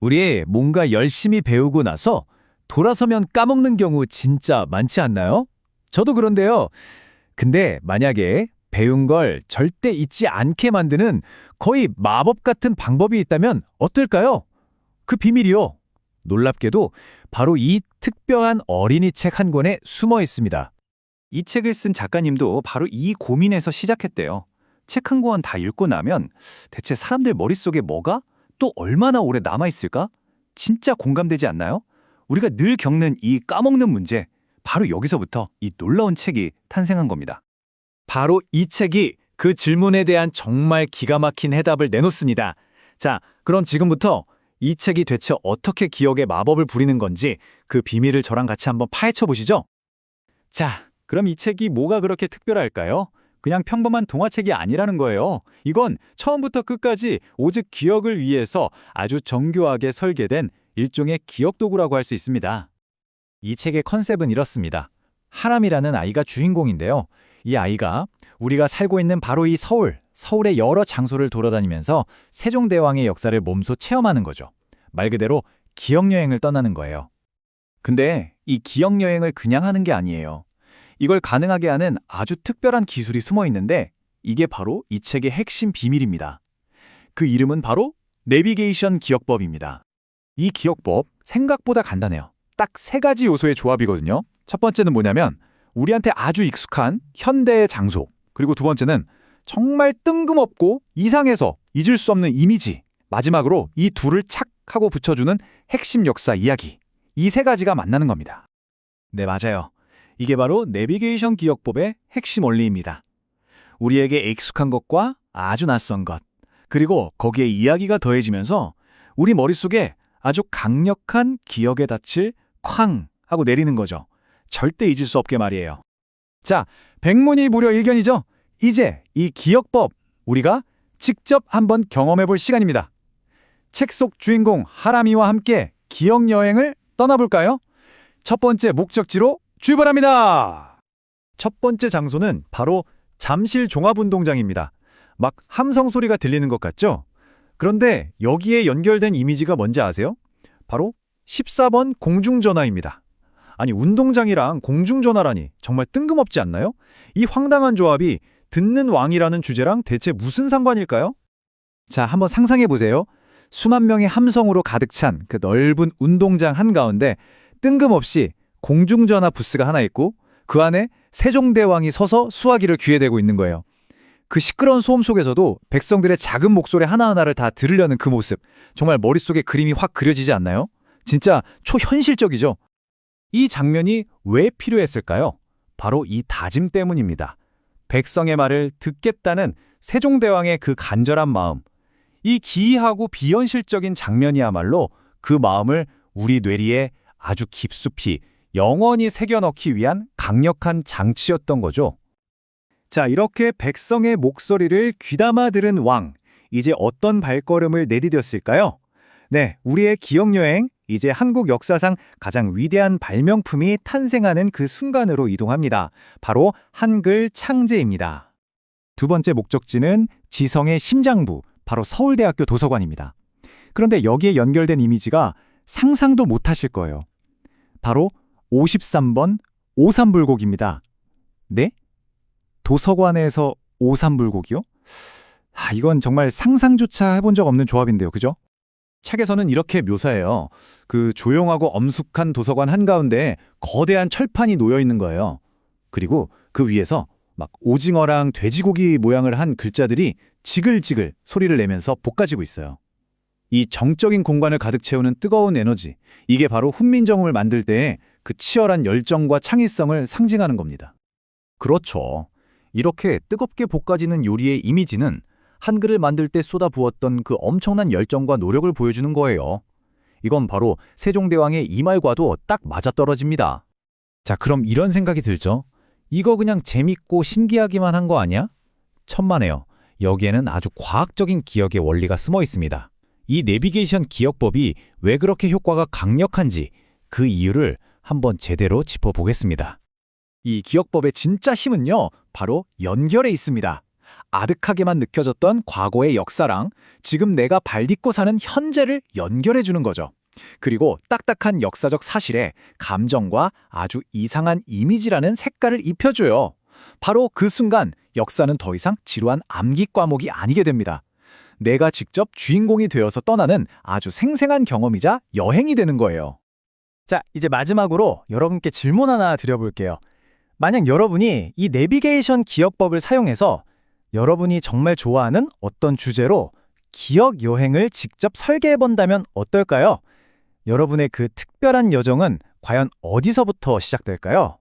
우리 뭔가 열심히 배우고 나서 돌아서면 까먹는 경우 진짜 많지 않나요? 저도 그런데요. 근데 만약에 배운 걸 절대 잊지 않게 만드는 거의 마법 같은 방법이 있다면 어떨까요? 그 비밀이요. 놀랍게도 바로 이 특별한 어린이 책 한 권에 숨어 있습니다. 이 책을 쓴 작가님도 바로 이 고민에서 시작했대요. 책 한 권 다 읽고 나면 대체 사람들 머릿속에 뭐가 또 얼마나 오래 남아있을까? 진짜 공감되지 않나요? 우리가 늘 겪는 이 까먹는 문제, 바로 여기서부터 이 놀라운 책이 탄생한 겁니다. 바로 이 책이 그 질문에 대한 정말 기가 막힌 해답을 내놓습니다. 자, 그럼 지금부터 이 책이 대체 어떻게 기억의 마법을 부리는 건지 그 비밀을 저랑 같이 한번 파헤쳐 보시죠. 자, 그럼 이 책이 뭐가 그렇게 특별할까요? 그냥 평범한 동화책이 아니라는 거예요. 이건 처음부터 끝까지 오직 기억을 위해서 아주 정교하게 설계된 일종의 기억 도구라고 할 수 있습니다. 이 책의 컨셉은 이렇습니다. 하람이라는 아이가 주인공인데요. 이 아이가 우리가 살고 있는 바로 이 서울, 서울의 여러 장소를 돌아다니면서 세종대왕의 역사를 몸소 체험하는 거죠. 말 그대로 기억여행을 떠나는 거예요. 근데 이 기억 여행을 그냥 하는 게 아니에요. 이걸 가능하게 하는 아주 특별한 기술이 숨어 있는데 이게 바로 이 책의 핵심 비밀입니다. 그 이름은 바로 내비게이션 기억법입니다. 이 기억법 생각보다 간단해요. 딱 세 가지 요소의 조합이거든요. 첫 번째는 뭐냐면 우리한테 아주 익숙한 현대의 장소, 그리고 두 번째는 정말 뜬금없고 이상해서 잊을 수 없는 이미지, 마지막으로 이 둘을 착 하고 붙여주는 핵심 역사 이야기. 이 세 가지가 만나는 겁니다. 네, 맞아요. 이게 바로 내비게이션 기억법의 핵심 원리입니다. 우리에게 익숙한 것과 아주 낯선 것, 그리고 거기에 이야기가 더해지면서 우리 머릿속에 아주 강력한 기억의 닻을 쾅 하고 내리는 거죠. 절대 잊을 수 없게 말이에요. 자, 백문이 무려 일견이죠? 이제 이 기억법 우리가 직접 한번 경험해 볼 시간입니다. 책 속 주인공 하람이와 함께 기억 여행을 떠나볼까요? 첫 번째 목적지로 출발합니다. 첫 번째 장소는 바로 잠실 종합운동장입니다. 막 함성 소리가 들리는 것 같죠? 그런데 여기에 연결된 이미지가 뭔지 아세요? 바로 14번 공중전화입니다. 아니 운동장이랑 공중전화라니 정말 뜬금없지 않나요? 이 황당한 조합이 듣는 왕이라는 주제랑 대체 무슨 상관일까요? 자, 한번 상상해 보세요. 수만 명의 함성으로 가득 찬 그 넓은 운동장 한가운데 뜬금없이 공중전화 부스가 하나 있고 그 안에 세종대왕이 서서 수화기를 귀에 대고 있는 거예요. 그 시끄러운 소음 속에서도 백성들의 작은 목소리 하나하나를 다 들으려는 그 모습 정말 머릿속에 그림이 확 그려지지 않나요? 진짜 초현실적이죠. 이 장면이 왜 필요했을까요? 바로 이 다짐 때문입니다. 백성의 말을 듣겠다는 세종대왕의 그 간절한 마음. 이 기이하고 비현실적인 장면이야말로 그 마음을 우리 뇌리에 아주 깊숙이 영원히 새겨넣기 위한 강력한 장치였던 거죠. 자, 이렇게 백성의 목소리를 귀담아 들은 왕. 이제 어떤 발걸음을 내디뎠을까요? 네, 우리의 기억여행, 이제 한국 역사상 가장 위대한 발명품이 탄생하는 그 순간으로 이동합니다. 바로 한글 창제입니다. 두 번째 목적지는 지성의 심장부, 바로 서울대학교 도서관입니다. 그런데 여기에 연결된 이미지가 상상도 못하실 거예요. 바로 53번 오삼불곡입니다. 네? 도서관에서 오삼불곡이요? 아, 이건 정말 상상조차 해본 적 없는 조합인데요. 그죠? 책에서는 이렇게 묘사해요. 그 조용하고 엄숙한 도서관 한가운데 거대한 철판이 놓여 있는 거예요. 그리고 그 위에서 막 오징어랑 돼지고기 모양을 한 글자들이 지글지글 소리를 내면서 볶아지고 있어요. 이 정적인 공간을 가득 채우는 뜨거운 에너지, 이게 바로 훈민정음을 만들 때의 그 치열한 열정과 창의성을 상징하는 겁니다. 그렇죠. 이렇게 뜨겁게 볶아지는 요리의 이미지는 한글을 만들 때 쏟아부었던 그 엄청난 열정과 노력을 보여주는 거예요. 이건 바로 세종대왕의 이 말과도 딱 맞아떨어집니다. 자, 그럼 이런 생각이 들죠? 이거 그냥 재밌고 신기하기만 한 거 아니야? 천만에요. 여기에는 아주 과학적인 기억의 원리가 숨어 있습니다. 이 내비게이션 기억법이 왜 그렇게 효과가 강력한지 그 이유를 한번 제대로 짚어보겠습니다. 이 기억법의 진짜 힘은요, 바로 연결에 있습니다. 아득하게만 느껴졌던 과거의 역사랑 지금 내가 발딛고 사는 현재를 연결해 주는 거죠. 그리고 딱딱한 역사적 사실에 감정과 아주 이상한 이미지라는 색깔을 입혀줘요. 바로 그 순간 역사는 더 이상 지루한 암기 과목이 아니게 됩니다. 내가 직접 주인공이 되어서 떠나는 아주 생생한 경험이자 여행이 되는 거예요. 자, 이제 마지막으로 여러분께 질문 하나 드려볼게요. 만약 여러분이 이 내비게이션 기억법을 사용해서 여러분이 정말 좋아하는 어떤 주제로 기억 여행을 직접 설계해 본다면 어떨까요? 여러분의 그 특별한 여정은 과연 어디서부터 시작될까요?